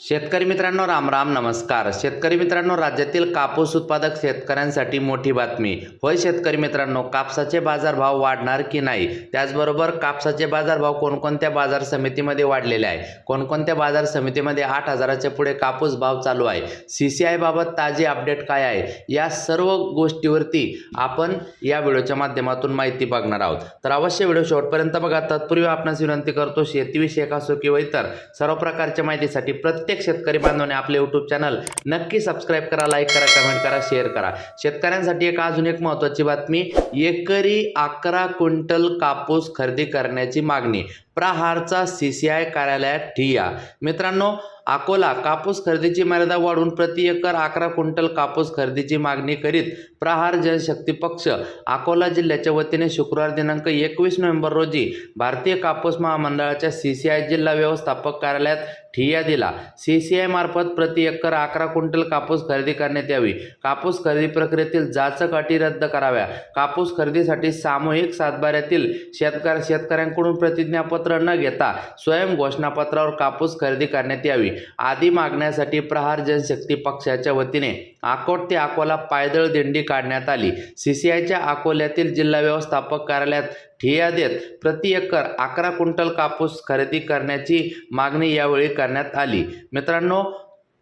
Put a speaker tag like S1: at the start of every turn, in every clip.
S1: शेतकरी मित्रांनो राम राम नमस्कार. शेतकरी मित्रांनो राज्यातील कापूस उत्पादक शेतकऱ्यांसाठी मोठी बातमी. होय शेतकरी मित्रांनो कापसाचे बाजारभाव वाढणार की नाही? त्याचबरोबर कापसाचे बाजारभाव कोणकोणत्या बाजार समितीमध्ये वाढलेले आहे? कोणकोणत्या बाजार समितीमध्ये आठ हजाराच्या पुढे कापूस भाव चालू आहे? सी सी आयबाबत ताजी अपडेट काय आहे? या सर्व गोष्टीवरती आपण या व्हिडिओच्या माध्यमातून माहिती बघणार आहोत. तर अवश्य व्हिडिओ शेवटपर्यंत बघा. तत्पूर्वी आपणास विनंती करतो शेतीविषयक असो किंवा इतर सर्व प्रकारच्या माहितीसाठी प्रत्येक प्रत्येक शेतकरी बांधवाने आपले यूट्यूब चॅनल नक्की सबस्क्राईब करा लाईक करा कमेंट करा शेअर करा. शेतकऱ्यांसाठी एक अजून एक महत्त्वाची बातमी एकरी अकरा क्विंटल कापूस खरेदी करण्याची मागणी. प्रहारचा सी सी आय कार्यालयात ठिया मित्रांनो अकोला कापूस खरेदीची मर्यादा वाढवून प्रति एकर अकरा क्विंटल कापूस खरेदीची मागणी करीत प्रहार जनशक्ती पक्ष. अकोला जिल्ह्याच्या वतीने शुक्रवार दिनांक एकवीस नोव्हेंबर रोजी भारतीय कापूस महामंडळाच्या सी सी आय जिल्हा व्यवस्थापक कार्यालयात ठिय्या दिला. सी सी आय मार्फत प्रति एकर अकरा क्विंटल कापूस खरेदी करण्यात यावी. कापूस खरेदी प्रक्रियेतील जाचक अटी रद्द कराव्या. कापूस खरेदीसाठी सामूहिक सातबाऱ्यातील शेतकऱ्या शेतकऱ्यांकडून प्रतिज्ञापत्र न घेता स्वयं घोषणापत्रावर कापूस खरेदी करण्यात यावी. आदी मागण्यासाठी प्रहार जनशक्ती पक्षाच्या वतीने अकोट ते अकोला पायदळ दिंडी काढण्यात आली. सी सी आयच्या अकोल्यातील जिल्हा व्यवस्थापक कार्यालयात ठिया देत प्रति एकर अकरा क्विंटल कापूस खरेदी करण्याची मागणी यावेळी करण्यात आली. मित्रांनो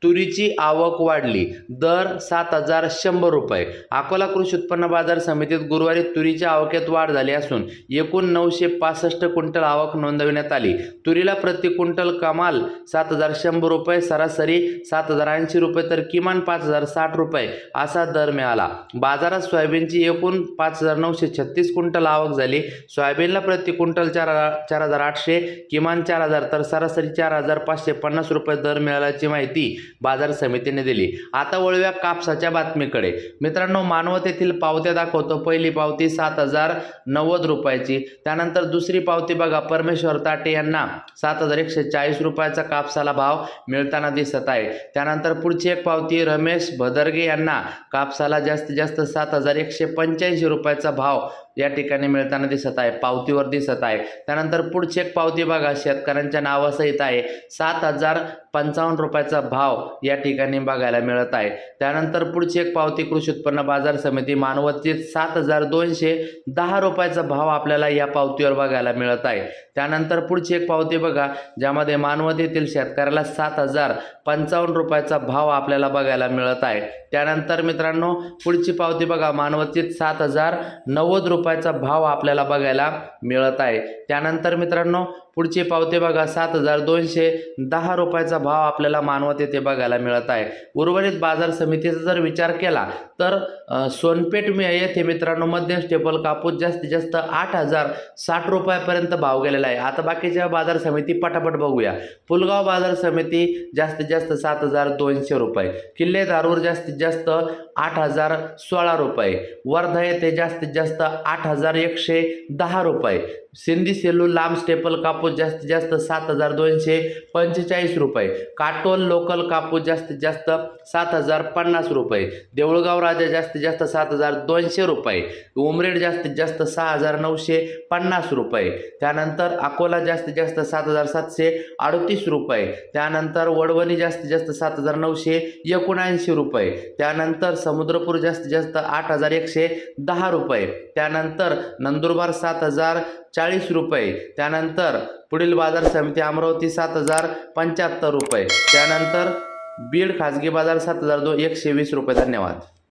S1: तुरीची आवक वाढली. दर सात हजार शंभर रुपये. अकोला कृषी उत्पन्न बाजार समितीत गुरुवारी तुरीच्या आवकेत वाढ झाली असून एकूण नऊशे पासष्ट क्विंटल आवक नोंदविण्यात आली. तुरीला प्रति क्विंटल कमाल सात हजार शंभर रुपये सरासरी सात हजार ऐंशी रुपये तर किमान पाच हजार साठ रुपये असा दर मिळाला. बाजारात सोयाबीनची एकूण पाच हजार नऊशे छत्तीस क्विंटल आवक झाली. सोयाबीनला प्रति क्विंटल चार चार हजार आठशे किमान चार हजार तर सरासरी चार हजार पाचशे पन्नास रुपये दर मिळाल्याची माहिती बाजार समितीने दिली. आता वळूया कापसाच्या बातमीकडे. मित्रांनो मानवत येथील पावत्या दाखवतो. पहिली पावती सात हजार नव्वद रुपयाची. त्यानंतर दुसरी पावती बघा परमेश्वर ताटे यांना सात हजार एकशे चाळीस रुपयाचा कापसाला भाव मिळताना दिसत आहे. त्यानंतर पुढची एक पावती रमेश भदरगे यांना कापसाला जास्तीत जास्त सात हजार एकशे पंच्याऐंशी रुपयाचा भाव या ठिकाणी मिळताना दिसत आहे पावतीवर दिसत आहे. त्यानंतर पुढची एक पावती बघा शेतकऱ्यांच्या नावासहित आहे. सात हजार पंचावन्न रुपयाचा भाव या ठिकाणी बघायला मिळत आहे. त्यानंतर पुढची एक पावती कृषी उत्पन्न बाजार समिती मानवतीत सात हजार दोनशे दहा रुपयाचा भाव आपल्याला या पावतीवर बघायला मिळत आहे. त्यानंतर पुढची एक पावती बघा ज्यामध्ये मानवतीतील शेतकऱ्याला सात हजार पंचावन्न रुपयाचा भाव आपल्याला बघायला मिळत आहे. त्यानंतर मित्रांनो पुढची पावती बघा मानवतीत सात हजार नव्वद रुपये रुपयाचा भाव आपल्याला बघायला मिळत आहे. त्यानंतर मित्रांनो पुढची पावती बघा सात हजार दोनशे दहा रुपयाचा भाव आपल्याला मानवत येथे बघायला मिळत आहे. उर्वरित बाजार समितीचा जर विचार केला तर सोनपेठ मी येथे मित्रांनो मध्यम स्टेपल कापूस जास्तीत जास्त आठ हजार साठ रुपयापर्यंत भाव गेलेला आहे. आता बाकीच्या बाजार समिती पटापट बघूया. पुलगाव बाजार समिती जास्तीत जास्त सात हजार दोनशे रुपये. किल्ले धारूर जास्तीत जास्त आठ हजार सोळा रुपये. वर्धा येथे जास्तीत जास्त आठ हजार एकशे दहा रुपये. सिंधी सेलू लांब स्टेपल कापूस जास्तीत जास्त सात हजार दोनशे पंचेचाळीस रुपये. काटोल लोकल कापूस जास्तीत जास्त सात हजार पन्नास रुपये. देऊळगाव राजा जास्तीत जास्त सात हजार दोनशे रुपये. उमरेड जास्तीत जास्त सहा हजार नऊशे पन्नास रुपये. त्यानंतर अकोला जास्तीत जास्त सात हजार सातशे अडतीस रुपये. त्यानंतर वडवणी जास्तीत जास्त सात हजार नऊशे एकोणऐंशी रुपये. त्यानंतर समुद्रपूर जास्तीत जास्त आठ हजार एकशे दहा रुपये. त्यानंतर नंदुरबार सात हजार चाळीस रुपये. त्यानंतर पुढील बाजार समिती अमरावती सात हजार पंच्याहत्तर रुपये. त्यानंतर बीड खाजगी बाजार सात हजार दो एकशे वीस रुपये. धन्यवाद.